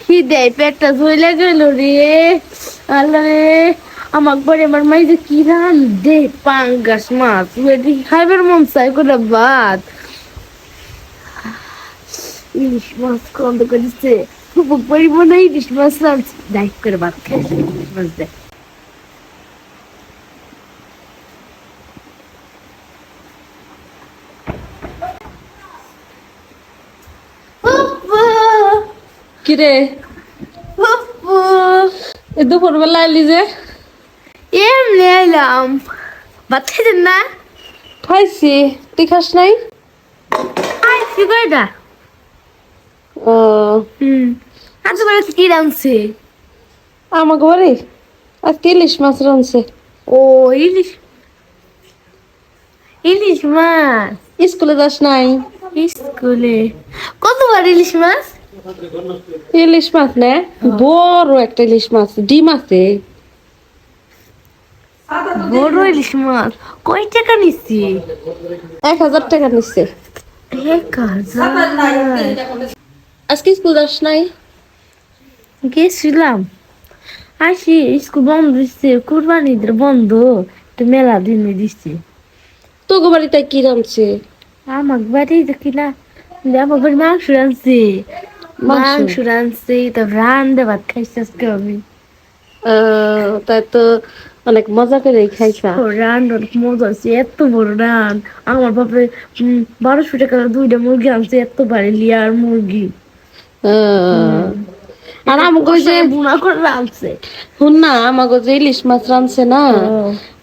কি দেয় পেটটা ধইলে গেল রে। আল্লাহ রে আমার ঘরে আমার মাই যে কি রান দে, পাঙ্গাস মাছ। বেটি খাইবার মন চাই করে ভাত ইলিশ মাছ কন্দ করেছে। খুব পরিব না, ইলিশ মাছ রান দায়িক করে ভাত খাই ইলিশ মাছ দেয় কিরে? এ দুপুরবেলা এলি যে? এমনি এলাম ভাত খাইতেন না? খাইছি। তুই খাস নাই? আইসি কয়টা? ও। হুম আজ করে কি রাঁধছে? আমার ঘরে? আজকে ইলিশ মাছ রানছে ও ইলিশ। ইলিশ মাছ? স্কুলে যাস নাই? স্কুলে। কতবার ইলিশ মাছ? ইলিশ মাছ না? বড় একটা ইলিশ মাছ ডিম আছে। বড় ইলিশ মাছ। কয় টাকা নিচ্ছি এক হাজার টাকা নিচ্ছে। এক হাজার। আজকে স্কুল যাস নাই? গেছিলাম। আসি স্কুল বন্ধ দিচ্ছে কুরবানিদের বন্ধ তো মেলা দিনে দিচ্ছে তোকে বাড়িতে কি রানছে আমার বাড়ি দেখি না আমার বাড়ি মাংস রাঁধছে। মাংস? রাঁধছে তো রান্ধে ভাত খাইছে আজকে আমি। তাই তো অনেক মজা করে খাইছা। ও রান অনেক মজা আছে এত বড় রান আমার উম, বারোশো টাকা দুইটা মুরগি আনছে এত বাড়ি লিয়ার মুরগি। আর আমাকে যে বুনা করে রাঁধছে? শুন না আমাকে যে ইলিশ মাছ রানছে না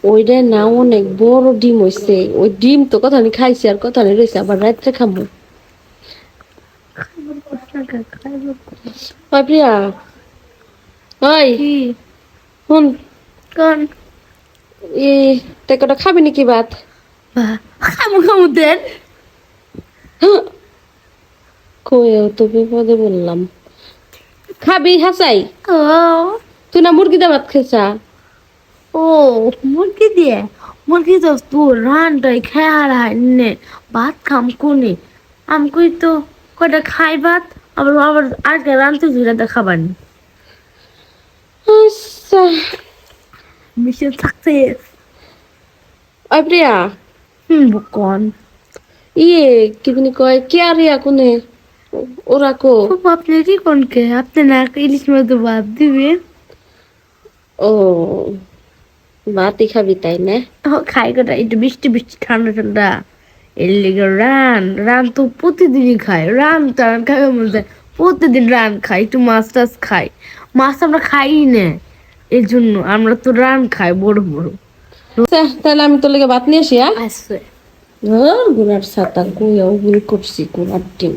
ওইটা না অনেক বড় ডিম হইছে। ওই ডিম তো কথা খাইছি আর কথা রয়েছে আবার রাত্রে খাব ওই প্রিয়া ওই শুন। কোন? ই তে কটা খাবি নাকি ভাত? খামু খামু দেন কয়েও তো বিপদে বললাম খাবি হাসাই? তুই না মুরগি দা ভাত খেয়েছা? ও মুরগি দিয়ে? মুরগি তো তোর রানটাই খেয়ার হয় নে। ভাত খাম কোনে? আমি তো কটা খাই ভাত আবার আবার আজকে রানতে ধরে দেখাবার নি আচ্ছা। মিশে থাকতে ওই প্রিয়া? হুম বুকন। ইয়ে কি জানি কয় কে আর ইয়া কোনে? ওরা কো? আপনি কি কোনকে আপনি না ইলিশ মাছ তো ভাত দিবেন ও ভাতই খাবি তাই না? খাই কটা একটু বৃষ্টি বৃষ্টি ঠান্ডা ঠান্ডা। এর লেগে রান রান তো প্রতিদিনই খায় রান আর খাবে বলতে প্রতিদিন রান খাই একটু মাছ টাছ খাই মাছ আমরা খাই না এই জন্য আমরা তো রান খাই বড় বড়। তাহলে আমি তোর লেগে ভাত নিয়ে আসি হ্যাঁ? গুড়ার সাতা গুয়াও গুড়ি করছি গুড়ার ডিম।